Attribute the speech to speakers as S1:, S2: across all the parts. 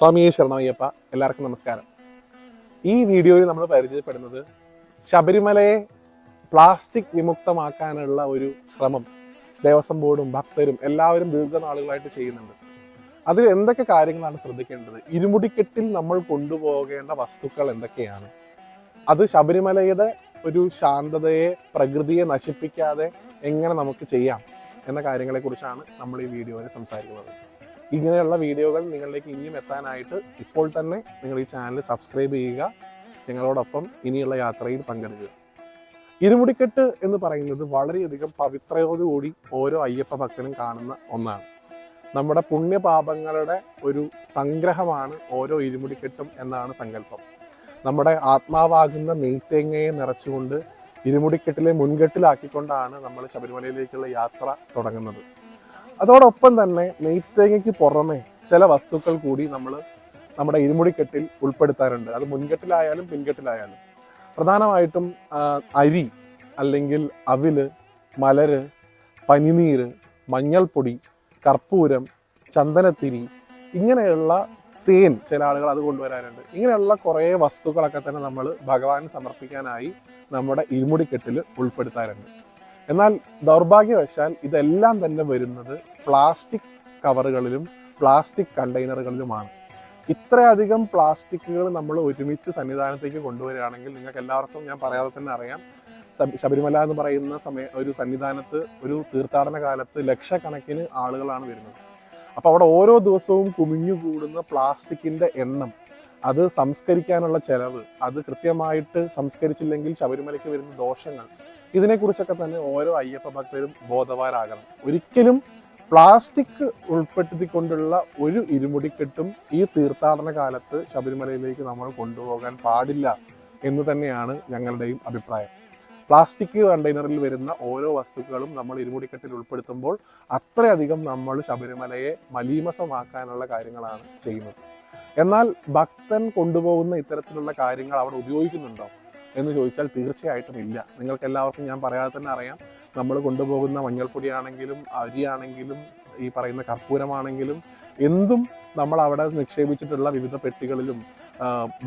S1: സ്വാമിയെ ശരണമയ്യപ്പ എല്ലാവർക്കും നമസ്കാരം. ഈ വീഡിയോയിൽ നമ്മൾ പരിചയപ്പെടുന്നത് ശബരിമലയെ പ്ലാസ്റ്റിക് വിമുക്തമാക്കാനുള്ള ഒരു ശ്രമം ദേവസ്വം ബോർഡും ഭക്തരും എല്ലാവരും ദീർഘനാളുകളായിട്ട് ചെയ്യുന്നുണ്ട്. അതിൽ എന്തൊക്കെ കാര്യങ്ങളാണ് ശ്രദ്ധിക്കേണ്ടത്? ഇരുമുടിക്കെട്ടിൽ നമ്മൾ കൊണ്ടുപോകേണ്ട വസ്തുക്കൾ എന്തൊക്കെയാണ്? അത് ശബരിമലയുടെ ഒരു ശാന്തതയെ പ്രകൃതിയെ നശിപ്പിക്കാതെ എങ്ങനെ നമുക്ക് ചെയ്യാം എന്ന കാര്യങ്ങളെക്കുറിച്ചാണ് നമ്മൾ ഈ വീഡിയോയിൽ സംസാരിക്കുന്നത്. ഇങ്ങനെയുള്ള വീഡിയോകൾ നിങ്ങളിലേക്ക് ഇനിയും എത്താനായിട്ട് ഇപ്പോൾ തന്നെ നിങ്ങൾ ഈ ചാനൽ സബ്സ്ക്രൈബ് ചെയ്യുക. ഞങ്ങളോടൊപ്പം ഇനിയുള്ള യാത്രയിൽ പങ്കെടുക്കുക. ഇരുമുടിക്കെട്ട് എന്ന് പറയുന്നത് വളരെയധികം പവിത്രയോടുകൂടി ഓരോ അയ്യപ്പ ഭക്തനും കാണുന്ന ഒന്നാണ്. നമ്മുടെ പുണ്യപാപങ്ങളുടെ ഒരു സംഗ്രഹമാണ് ഓരോ ഇരുമുടിക്കെട്ടും എന്നാണ് സങ്കല്പം. നമ്മുടെ ആത്മാവാകുന്ന നെയ്ത്തേങ്ങയെ നിറച്ചുകൊണ്ട് ഇരുമുടിക്കെട്ടിലെ മുൻകെട്ടിലാക്കിക്കൊണ്ടാണ് നമ്മൾ ശബരിമലയിലേക്കുള്ള യാത്ര തുടങ്ങുന്നത്. അതോടൊപ്പം തന്നെ നെയ്ത്തേങ്ങയ്ക്ക് പുറമെ ചില വസ്തുക്കൾ കൂടി നമ്മൾ നമ്മുടെ ഇരുമുടിക്കെട്ടിൽ ഉൾപ്പെടുത്താറുണ്ട്. അത് മുൻകെട്ടിലായാലും പിൻകെട്ടിലായാലും. പ്രധാനമായിട്ടും അരി അല്ലെങ്കിൽ അവിൽ മലര് പനിനീര് മഞ്ഞൾപ്പൊടി കർപ്പൂരം ചന്ദനത്തിരി ഇങ്ങനെയുള്ള തേൻ ചില ആളുകൾ അത് കൊണ്ടുവരാറുണ്ട്. ഇങ്ങനെയുള്ള കുറേ വസ്തുക്കളൊക്കെ തന്നെ നമ്മൾ ഭഗവാൻ സമർപ്പിക്കാനായി നമ്മുടെ ഇരുമുടിക്കെട്ടിൽ ഉൾപ്പെടുത്താറുണ്ട്. എന്നാൽ ദൗർഭാഗ്യവശാൽ ഇതെല്ലാം തന്നെ വരുന്നത് പ്ലാസ്റ്റിക് കവറുകളിലും പ്ലാസ്റ്റിക് കണ്ടെയ്നറുകളിലുമാണ്. ഇത്രയധികം പ്ലാസ്റ്റിക്കുകൾ നമ്മൾ ഒരുമിച്ച് സന്നിധാനത്തേക്ക് കൊണ്ടുവരികയാണെങ്കിൽ നിങ്ങൾക്ക് എല്ലാവർക്കും ഞാൻ പറയാതെ തന്നെ അറിയാം. ശബരിമല എന്ന് പറയുന്ന സമയ ഒരു സന്നിധാനത്ത് ഒരു തീർത്ഥാടന കാലത്ത് ലക്ഷക്കണക്കിന് ആളുകളാണ് വരുന്നത്. അപ്പോൾ അവിടെ ഓരോ ദിവസവും കുമിഞ്ഞു കൂടുന്ന പ്ലാസ്റ്റിക്കിന്റെ എണ്ണം അത് സംസ്കരിക്കാനുള്ള ചെലവ് അത് കൃത്യമായിട്ട് സംസ്കരിച്ചില്ലെങ്കിൽ ശബരിമലയ്ക്ക് വരുന്ന ദോഷങ്ങൾ ഇതിനെക്കുറിച്ചൊക്കെ തന്നെ ഓരോ അയ്യപ്പ ഭക്തരും ബോധവാരാകണം. ഒരിക്കലും പ്ലാസ്റ്റിക് ഉൾപ്പെടുത്തിക്കൊണ്ടുള്ള ഒരു ഇരുമുടിക്കെട്ടും ഈ തീർത്ഥാടന കാലത്ത് ശബരിമലയിലേക്ക് നമ്മൾ കൊണ്ടുപോകാൻ പാടില്ല എന്ന് തന്നെയാണ് ഞങ്ങളുടെയും അഭിപ്രായം. പ്ലാസ്റ്റിക് കണ്ടെയ്നറിൽ വരുന്ന ഓരോ വസ്തുക്കളും നമ്മൾ ഇരുമുടിക്കെട്ടിൽ ഉൾപ്പെടുത്തുമ്പോൾ അത്രയധികം നമ്മൾ ശബരിമലയെ മലീമസമാക്കാനുള്ള കാര്യങ്ങളാണ് ചെയ്യുന്നത്. എന്നാൽ ഭക്തൻ കൊണ്ടുപോകുന്ന ഇത്തരത്തിലുള്ള കാര്യങ്ങൾ അവിടെ ഉപയോഗിക്കുന്നുണ്ടോ എന്ന് ചോദിച്ചാൽ തീർച്ചയായിട്ടും ഇല്ല. നിങ്ങൾക്ക് എല്ലാവർക്കും ഞാൻ പറയാതെ തന്നെ അറിയാം. നമ്മൾ കൊണ്ടുപോകുന്ന മഞ്ഞൾപ്പൊടിയാണെങ്കിലും അരിയാണെങ്കിലും ഈ പറയുന്ന കർപ്പൂരമാണെങ്കിലും എന്തും നമ്മൾ അവിടെ നിക്ഷേപിച്ചിട്ടുള്ള വിവിധ പെട്ടികളിലും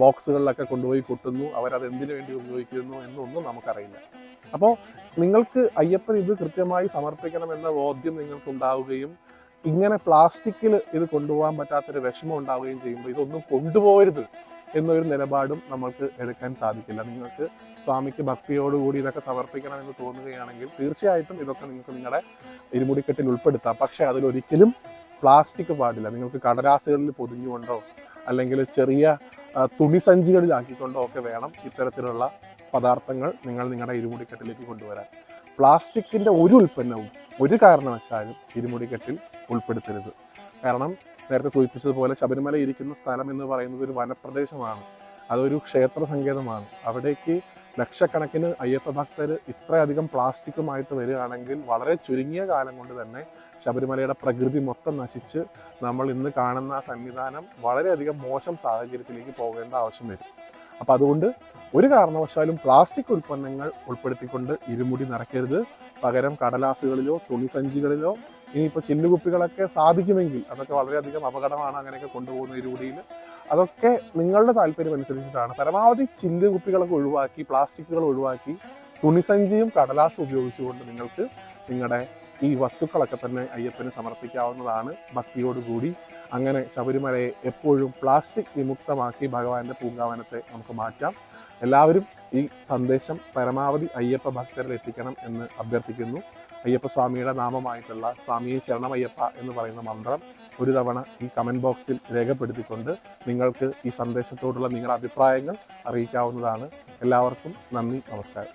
S1: ബോക്സുകളിലൊക്കെ കൊണ്ടുപോയി കൊട്ടുന്നു. അവരത് എന്തിനു വേണ്ടി ഉപയോഗിക്കുന്നു എന്നൊന്നും നമുക്കറിയില്ല. അപ്പോൾ നിങ്ങൾക്ക് അയ്യപ്പൻ ഇത് കൃത്യമായി സമർപ്പിക്കണമെന്ന ബോധ്യം നിങ്ങൾക്കുണ്ടാവുകയും ഇങ്ങനെ പ്ലാസ്റ്റിക്കിൽ ഇത് കൊണ്ടുപോകാൻ പറ്റാത്തൊരു വിഷമം ഉണ്ടാവുകയും ചെയ്യുമ്പോൾ ഇതൊന്നും കൊണ്ടുപോകരുത്. എന്നൊരു നിലപാടും നമ്മൾക്ക് എടുക്കാൻ സാധിക്കില്ല. നിങ്ങൾക്ക് സ്വാമിക്ക് ഭക്തിയോടുകൂടി ഇതൊക്കെ സമർപ്പിക്കണം എന്ന് തോന്നുകയാണെങ്കിൽ തീർച്ചയായിട്ടും ഇതൊക്കെ നിങ്ങൾക്ക് നിങ്ങളുടെ ഇരുമുടിക്കെട്ടിൽ ഉൾപ്പെടുത്താം. പക്ഷേ അതിലൊരിക്കലും പ്ലാസ്റ്റിക് പാടില്ല. നിങ്ങൾക്ക് കടലാസുകളിൽ പൊതിഞ്ഞുകൊണ്ടോ അല്ലെങ്കിൽ ചെറിയ തുണിസഞ്ചികളിലാക്കിക്കൊണ്ടോ ഒക്കെ വേണം ഇത്തരത്തിലുള്ള പദാർത്ഥങ്ങൾ നിങ്ങൾ നിങ്ങളുടെ ഇരുമുടിക്കെട്ടിലേക്ക് കൊണ്ടുവരാൻ. പ്ലാസ്റ്റിക്കിന്റെ ഒരു ഉൽപ്പന്നവും ഒരു കാരണവശാലും ഇരുമുടിക്കെട്ടിൽ ഉൾപ്പെടുത്തരുത്. കാരണം നേരത്തെ സൂചിപ്പിച്ചതുപോലെ ശബരിമല ഇരിക്കുന്ന സ്ഥലം എന്ന് പറയുന്നത് ഒരു വനപ്രദേശമാണ്. അതൊരു ക്ഷേത്ര സങ്കേതമാണ്. അവിടേക്ക് ലക്ഷക്കണക്കിന് അയ്യപ്പ ഭക്തർ ഇത്രയധികം പ്ലാസ്റ്റിക്കുമായിട്ട് വരികയാണെങ്കിൽ വളരെ ചുരുങ്ങിയ കാലം കൊണ്ട് തന്നെ ശബരിമലയുടെ പ്രകൃതി മൊത്തം നശിച്ച് നമ്മൾ ഇന്ന് കാണുന്ന ആ സന്നിധാനം വളരെയധികം മോശം സാഹചര്യത്തിലേക്ക് പോകേണ്ട ആവശ്യം വരും. അപ്പം അതുകൊണ്ട് ഒരു കാരണവശാലും പ്ലാസ്റ്റിക് ഉൽപ്പന്നങ്ങൾ ഉൾപ്പെടുത്തിക്കൊണ്ട് ഇരുമുടി നിറയ്ക്കരുത് പകരം കടലാസുകളിലോ തുണിസഞ്ചികളിലോ ഇനിയിപ്പോൾ ചില്ലുകുപ്പികളൊക്കെ സാധിക്കുമെങ്കിൽ അതൊക്കെ വളരെയധികം അപകടമാണ് അങ്ങനെയൊക്കെ കൊണ്ടുപോകുന്ന ഇരുമുടിയിൽ അതൊക്കെ നിങ്ങളുടെ താല്പര്യം അനുസരിച്ചിട്ടാണ്. പരമാവധി ചില്ലുകുപ്പികളൊക്കെ ഒഴിവാക്കി പ്ലാസ്റ്റിക്കുകൾ ഒഴിവാക്കി തുണിസഞ്ചിയും കടലാസും ഉപയോഗിച്ചുകൊണ്ട് നിങ്ങൾക്ക് നിങ്ങളുടെ ഈ വസ്തുക്കളൊക്കെ തന്നെ അയ്യപ്പന് സമർപ്പിക്കാവുന്നതാണ് ഭക്തിയോടുകൂടി. അങ്ങനെ ശബരിമലയെ എപ്പോഴും പ്ലാസ്റ്റിക് വിമുക്തമാക്കി ഭഗവാന്റെ പൂങ്കാവനത്തെ നമുക്ക് മാറ്റാം. എല്ലാവരും ഈ സന്ദേശം പരമാവധി അയ്യപ്പ ഭക്തരിൽ എത്തിക്കണം എന്ന് അഭ്യർത്ഥിക്കുന്നു. അയ്യപ്പ സ്വാമിയുടെ നാമമായിട്ടുള്ള സ്വാമിയെ ശരണമയ്യപ്പ എന്ന് പറയുന്ന മന്ത്രം ഒരു തവണ ഈ കമന്റ് ബോക്സിൽ രേഖപ്പെടുത്തിക്കൊണ്ട് നിങ്ങൾക്ക് ഈ സന്ദേശത്തോടുള്ള നിങ്ങളുടെ അഭിപ്രായങ്ങൾ അറിയിക്കാവുന്നതാണ്. എല്ലാവർക്കും നന്ദി നമസ്കാരം.